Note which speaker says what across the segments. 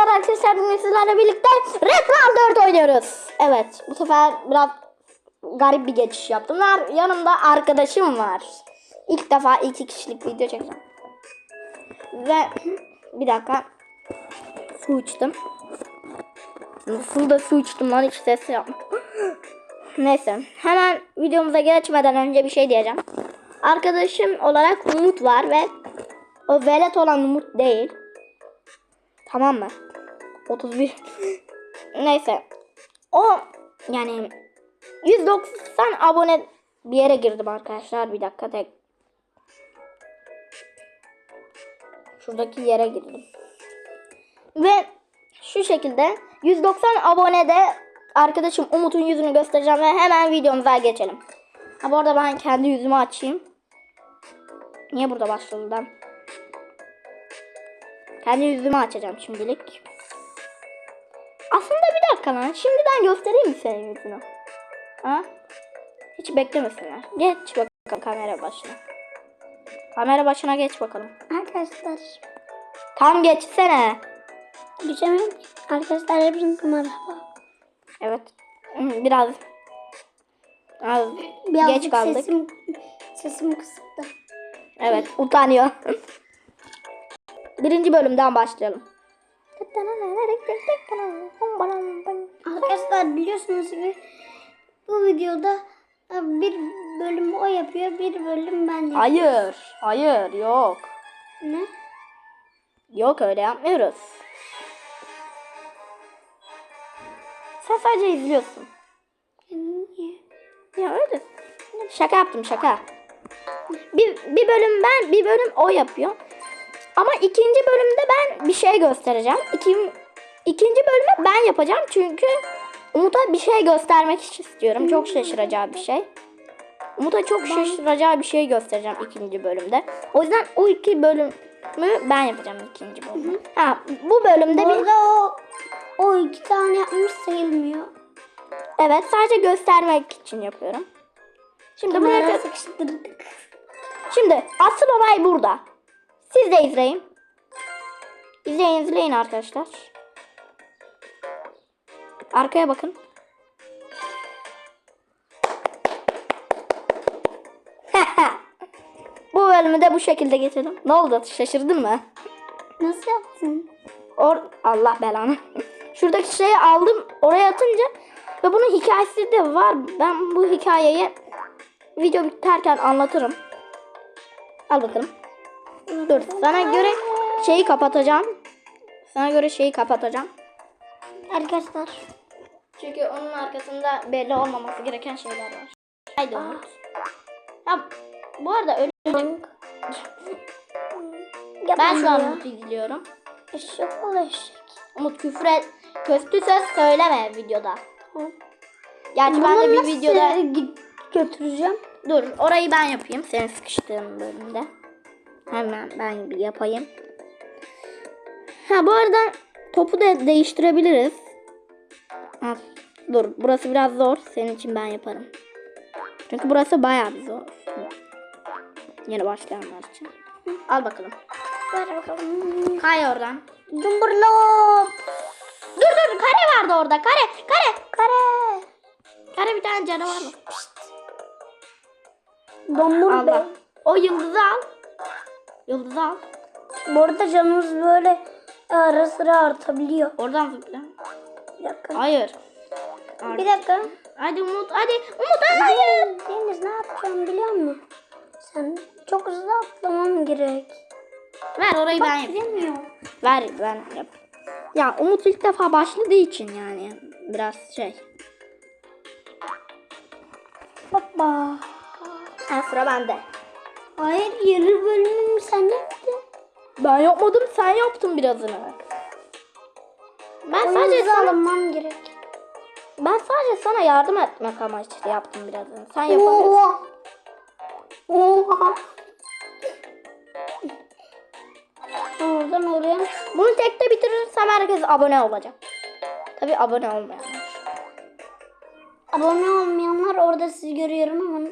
Speaker 1: Merhabalar arkadaşlar bugün sizlerle birlikte Redman 4 oynuyoruz. Evet bu sefer biraz garip bir geçiş yaptım. Yanımda arkadaşım var. İlk defa iki kişilik video çekeceğim. Ve bir dakika su içtim. Nasıl da su içtim lan hiç ses. Neyse hemen videomuza geçmeden önce bir şey diyeceğim. Arkadaşım olarak Umut var ve o velet olan Umut değil. Tamam mı? 31. Neyse. O yani 190 abone bir yere girdim arkadaşlar. Bir dakika tek. Şuradaki yere girdim. Ve şu şekilde 190 abonede arkadaşım Umut'un yüzünü göstereceğim ve hemen videomuza geçelim. Ha bu arada ben kendi yüzümü açayım. Niye burada başladı lan? Kendi yüzümü açacağım şimdilik. Aslında bir dakika lan. Şimdiden göstereyim mi senin yüzünü? Ha? Hiç beklemesinler. Geç bakalım kamera başına. Kamera başına geç bakalım.
Speaker 2: Arkadaşlar
Speaker 1: Tam geçsene.
Speaker 2: geçemiyorum. Arkadaşlar hepinize merhaba.
Speaker 1: Evet. Biraz az
Speaker 2: Birazcık
Speaker 1: geç kaldık.
Speaker 2: Sesim, sesim kısıktı.
Speaker 1: Evet, utanıyor. Birinci bölümden başlayalım.
Speaker 2: Arkadaşlar biliyorsunuz ki bu videoda e, bir bölüm o yapıyor, bir bölüm ben yapıyorum.
Speaker 1: Hayır, hayır, yok.
Speaker 2: Ne?
Speaker 1: Yok öyle yapmıyoruz. Sen sadece izliyorsun.
Speaker 2: Niye?
Speaker 1: Ya öyle. Şaka yaptım şaka. Bir, bir bölüm ben bir bölüm o yapıyor. Ama ikinci bölümde ben bir şey göstereceğim. İki, ikinci bölümü ben yapacağım çünkü Umut'a bir şey göstermek istiyorum. Çok şaşıracağı bir şey. Umut'a çok şaşıracağı bir şey göstereceğim ikinci bölümde. O yüzden o iki bölümü ben yapacağım ikinci bölümü. Ha, bu bölümde bir
Speaker 2: arada o, o iki tane yapmış sayılmıyor.
Speaker 1: evet sadece göstermek için yapıyorum. Şimdi buraya. Şimdi asıl olay burada. Siz de izleyin. İzleyin izleyin arkadaşlar. Arkaya bakın. bu bölümü de bu şekilde getirdim. Ne oldu? Şaşırdın mı?
Speaker 2: Nasıl yaptın?
Speaker 1: Or Allah belanı. Şuradaki şeyi aldım oraya atınca ve bunun hikayesi de var. Ben bu hikayeyi video biterken anlatırım. Al bakalım. Dur sana göre şeyi kapatacağım. Sana göre şeyi kapatacağım.
Speaker 2: Arkadaşlar
Speaker 1: Çünkü onun arkasında belli olmaması gereken şeyler var. Haydi Umut. Ya bu arada öyle ben şu an Umut'u izliyorum.
Speaker 2: Eşek ol eşek.
Speaker 1: Umut küfür et. Kötü söz söyleme videoda.
Speaker 2: Hı.
Speaker 1: Gerçi ben de bir videoda
Speaker 2: götüreceğim.
Speaker 1: dur orayı ben yapayım senin sıkıştığın bölümde. Hemen ben bir yapayım. Ha bu arada topu da değiştirebiliriz. Ha, dur burası biraz zor. Senin için ben yaparım. Çünkü burası bayağı bir zor. Yeni başlayanlar için. Al bakalım.
Speaker 2: Ver bakalım.
Speaker 1: Kay oradan.
Speaker 2: Cumburlop.
Speaker 1: Dur dur kare vardı orada. Kare kare.
Speaker 2: Kare.
Speaker 1: Kare bir tane canavar var.
Speaker 2: Domur
Speaker 1: Allah. O yıldızı al. Yıldızı al.
Speaker 2: Bu arada canımız böyle ara sıra artabiliyor.
Speaker 1: Oradan zıpla.
Speaker 2: Bir dakika.
Speaker 1: Hayır.
Speaker 2: Bir dakika.
Speaker 1: Hadi Umut hadi. Umut hayır.
Speaker 2: Deniz ne yapacağım biliyor musun? Sen çok hızlı atlaman gerek.
Speaker 1: Ver orayı ben
Speaker 2: Bak
Speaker 1: yapayım.
Speaker 2: giremiyor.
Speaker 1: Ver ben yap. Ya Umut ilk defa başladığı için yani biraz şey.
Speaker 2: Hoppa.
Speaker 1: Ha, sıra bende.
Speaker 2: Hayır yarı bölümümü sen yaptın.
Speaker 1: Ben yapmadım sen yaptın birazını. Ben
Speaker 2: Sadece
Speaker 1: sadece sana,
Speaker 2: alınmam gerek.
Speaker 1: ben sadece sana yardım etmek amaçlı yaptım birazını. Sen yapamıyorsun.
Speaker 2: Oha. Oha. Oradan oraya.
Speaker 1: Bunu tekte bitirirsem herkes abone olacak. Tabi abone olmayanlar.
Speaker 2: Abone olmayanlar orada sizi görüyorum ama.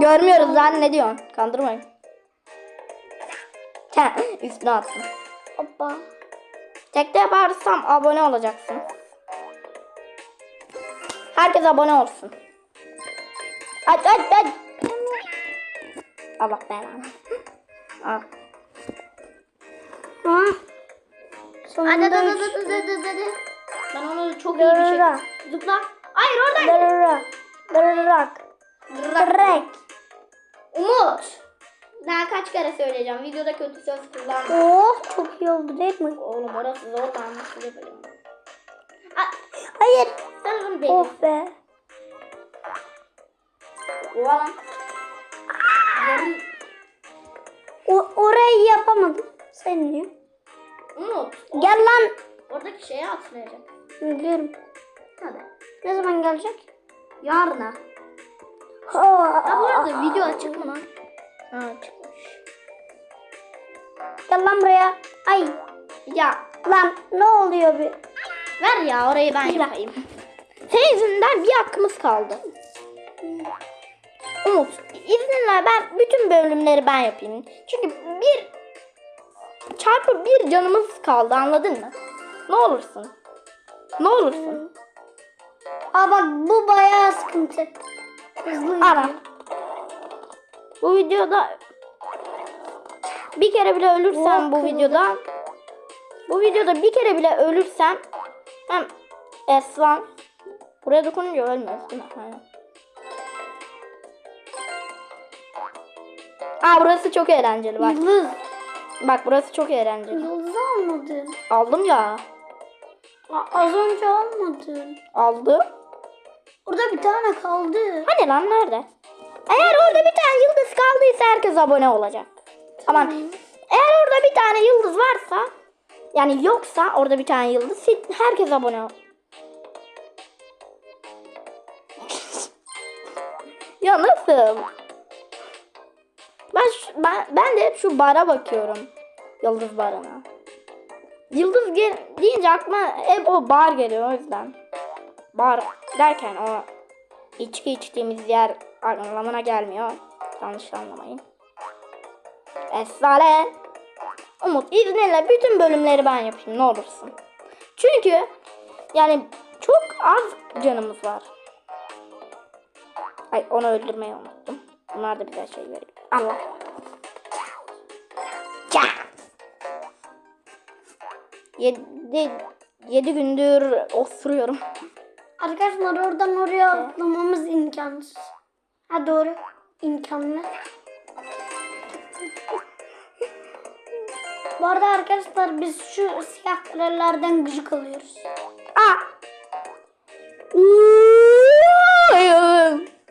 Speaker 1: Görmüyoruz lan ne diyorsun? Kandırmayın. Üstüne attım.
Speaker 2: Hoppa.
Speaker 1: Tekte yaparsam abone olacaksın. Herkes abone olsun. Aç aç aç. Allah belanı. Al.
Speaker 2: Ha.
Speaker 1: Hadi
Speaker 2: Sonunda
Speaker 1: hadi hadi
Speaker 2: üç.
Speaker 1: hadi hadi hadi. Ben onu çok iyi bir şey. Zıpla. Hayır oradan.
Speaker 2: Dırırak. Dırırak. Dırırak.
Speaker 1: Umut. Daha kaç kere söyleyeceğim. Videoda kötü söz kullanma.
Speaker 2: Oh çok iyi oldu değil mi?
Speaker 1: Oğlum orası zor nasıl yapayım? Aa,
Speaker 2: Hayır.
Speaker 1: Onu bekle.
Speaker 2: Of be.
Speaker 1: Oha lan. Yarın-
Speaker 2: O, orayı yapamadım. Sen niye?
Speaker 1: Umut.
Speaker 2: Gel lan.
Speaker 1: Oradaki şeye atlayacak.
Speaker 2: Biliyorum.
Speaker 1: Hadi.
Speaker 2: Ne zaman gelecek?
Speaker 1: Yarına.
Speaker 2: Ha,
Speaker 1: bu arada video açık mı lan? Ha çıkmış.
Speaker 2: Gel lan buraya. Ay.
Speaker 1: Ya
Speaker 2: Lan ne oluyor bir?
Speaker 1: ver ya orayı ben yapayım. Senin yüzünden bir hakkımız kaldı. Umut izninle ben bütün bölümleri ben yapayım. Çünkü bir çarpı bir canımız kaldı anladın mı? Ne olursun. Ne olursun.
Speaker 2: Aa bak bu bayağı sıkıntı. Hızlı
Speaker 1: Ara. Bu videoda bir kere bile ölürsem bu videoda bu videoda bir kere bile ölürsem hem Eslan buraya dokununca ölmez değil mi? Aynen. Aa burası çok eğlenceli bak.
Speaker 2: Yıldız.
Speaker 1: Bak burası çok eğlenceli.
Speaker 2: Yıldız almadın.
Speaker 1: Aldım ya.
Speaker 2: Aa, Az önce almadın.
Speaker 1: Aldım.
Speaker 2: Orada bir tane kaldı.
Speaker 1: Hani lan nerede? Eğer orada bir tane yıldız kaldıysa herkes abone olacak. Aman eğer orada bir tane yıldız varsa yani yoksa orada bir tane yıldız herkes abone ol. ya nasıl? Ben, şu- ben, ben de hep şu bara bakıyorum. Yıldız barına. Yıldız gel deyince aklıma hep o bar geliyor o yüzden. Bar derken o içki içtiğimiz yer anlamına gelmiyor. Yanlış anlamayın. Esale. Umut izninle bütün bölümleri ben yapayım ne olursun. Çünkü yani çok az canımız var. Ay onu öldürmeyi unuttum. Bunlar da bize şey veriyor. Allah. Ya. Yedi, yedi gündür osuruyorum.
Speaker 2: Arkadaşlar oradan oraya atlamamız imkansız. Ha doğru. İmkanlı. Bu arada arkadaşlar biz şu siyah karelerden gıcık alıyoruz.
Speaker 1: Aa!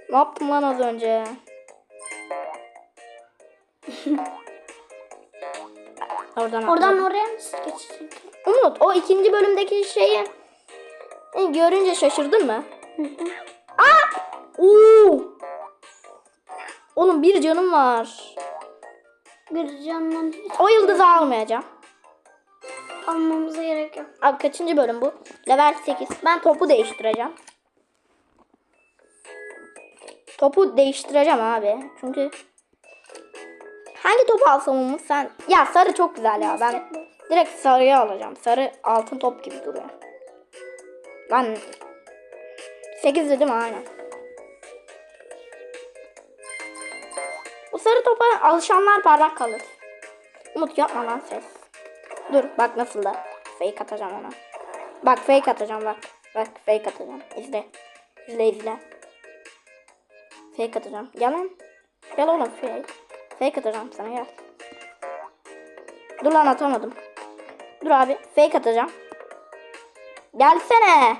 Speaker 1: Ne yaptım lan az önce? Oradan
Speaker 2: Oradan
Speaker 1: atladım.
Speaker 2: oraya nasıl geçecek?
Speaker 1: Umut o ikinci bölümdeki şeyi e, görünce şaşırdın mı? Aa! Uuu! Oğlum bir canım var.
Speaker 2: Bir hiç
Speaker 1: O yıldızı almayacağım.
Speaker 2: almamıza gerek yok.
Speaker 1: Abi kaçıncı bölüm bu? Level 8. Ben topu değiştireceğim. Topu değiştireceğim abi. Çünkü hangi topu alsam Umut sen? Ya sarı çok güzel ya. Ben direkt sarıya alacağım. Sarı altın top gibi duruyor. Lan 8 dedim aynen. Bu sarı topa alışanlar parlak kalır. Umut yapma lan ses. Dur bak nasıl da fake atacağım ona. Bak fake atacağım bak. Bak fake atacağım. İzle. İzle izle. Fake atacağım. Gel lan. Gel oğlum fake. Fake atacağım sana gel. Dur lan atamadım. Dur abi fake atacağım. Gelsene.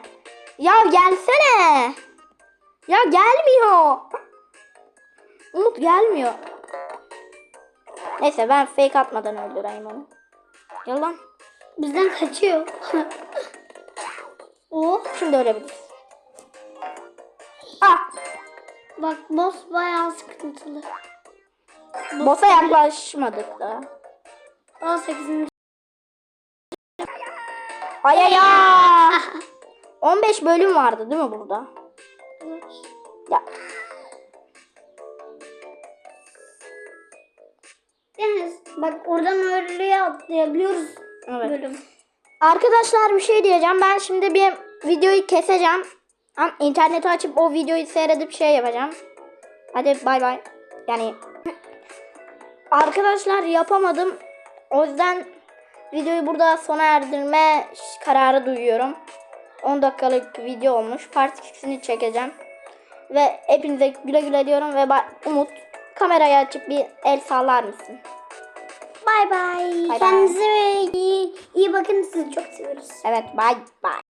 Speaker 1: Ya gelsene. Ya gelmiyor. Umut gelmiyor. Neyse ben fake atmadan öldüreyim onu. Gel lan.
Speaker 2: Bizden kaçıyor. oh
Speaker 1: Şimdi ölebiliriz. Ah!
Speaker 2: bak boss bayağı sıkıntılı.
Speaker 1: Boss'a yaklaşmadık da.
Speaker 2: Daha 8.
Speaker 1: Ay ay! 15 bölüm vardı değil mi burada? Ya
Speaker 2: Deniz bak oradan öyle atlayabiliyoruz
Speaker 1: evet.
Speaker 2: bölüm.
Speaker 1: Arkadaşlar bir şey diyeceğim. Ben şimdi bir videoyu keseceğim. İnterneti açıp o videoyu seyredip şey yapacağım. Hadi bay bay. Yani arkadaşlar yapamadım. O yüzden videoyu burada sona erdirme kararı duyuyorum. 10 dakikalık video olmuş. Part 2'sini çekeceğim. Ve hepinize güle güle diyorum ve Umut kamerayı açıp bir el sallar mısın?
Speaker 2: Bay bay.
Speaker 1: bay.
Speaker 2: Kendinize iyi, iyi bakın. Sizi çok seviyoruz.
Speaker 1: Evet bay bay.